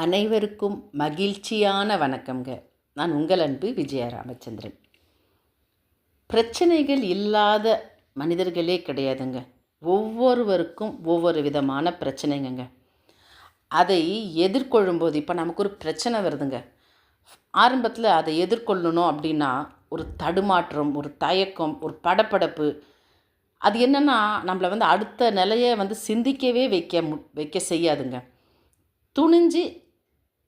அனைவருக்கும் மகிழ்ச்சியான வணக்கம்ங்க. நான் உங்கள் அன்பு விஜய ராமச்சந்திரன். பிரச்சனைகள் இல்லாத மனிதர்களே கிடையாதுங்க. ஒவ்வொருவருக்கும் ஒவ்வொரு விதமான பிரச்சனைங்கங்க. அதை எதிர்கொள்ளும்போது இப்போ நமக்கு ஒரு பிரச்சனை வருதுங்க. ஆரம்பத்தில் அதை எதிர்கொள்ளணும் அப்படின்னா ஒரு தடுமாற்றம் ஒரு தயக்கம் ஒரு படப்படப்பு அது என்னென்னா நம்மளை வந்து அடுத்த நிலையை வந்து சிந்திக்கவே வைக்க மு வைக்க செய்யாதுங்க. துணிஞ்சு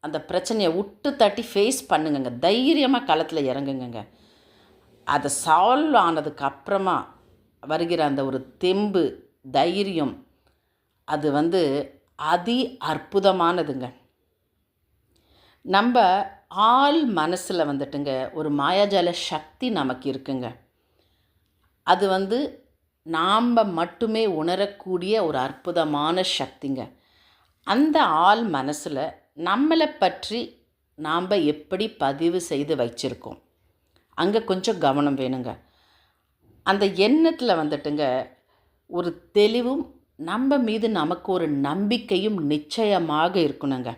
அந்த பிரச்சனையை விட்டு தட்டி ஃபேஸ் பண்ணுங்கங்க. தைரியமாக களத்தில் இறங்குங்கங்க. அதை சால்வ் ஆனதுக்கு அப்புறமா வருகிற அந்த ஒரு தெம்பு தைரியம் அது வந்து அதி அற்புதமானதுங்க. நம்ம ஆள் மனசில் வந்துட்டுங்க ஒரு மாயாஜால சக்தி நமக்கு இருக்குங்க. அது வந்து நாம் மட்டுமே உணரக்கூடிய ஒரு அற்புதமான சக்திங்க. அந்த ஆள் மனசில் நம்மளை பற்றி நாம் எப்படி பதிவு செய்து வச்சுருக்கோம்? அங்கே கொஞ்சம் கவனம் வேணுங்க. அந்த எண்ணத்தில் வந்துட்டுங்க ஒரு தெளிவும் நம்ம மீது நமக்கு ஒரு நம்பிக்கையும் நிச்சயமாக இருக்கணுங்க.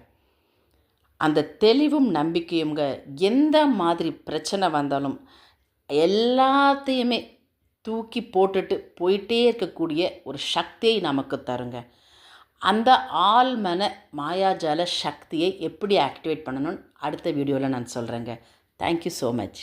அந்த தெளிவும் நம்பிக்கையுங்க எந்த மாதிரி பிரச்சனை வந்தாலும் எல்லாத்தையுமே தூக்கி போட்டுட்டு போயிட்டே இருக்கக்கூடிய ஒரு சக்தியை நமக்கு தருங்க. அந்த ஆழ்மன மாயாஜால சக்தியை எப்படி ஆக்டிவேட் பண்ணணும்னு அடுத்த வீடியோவில் நான் சொல்கிறேங்க தேங்க்யூ ஸோ மச்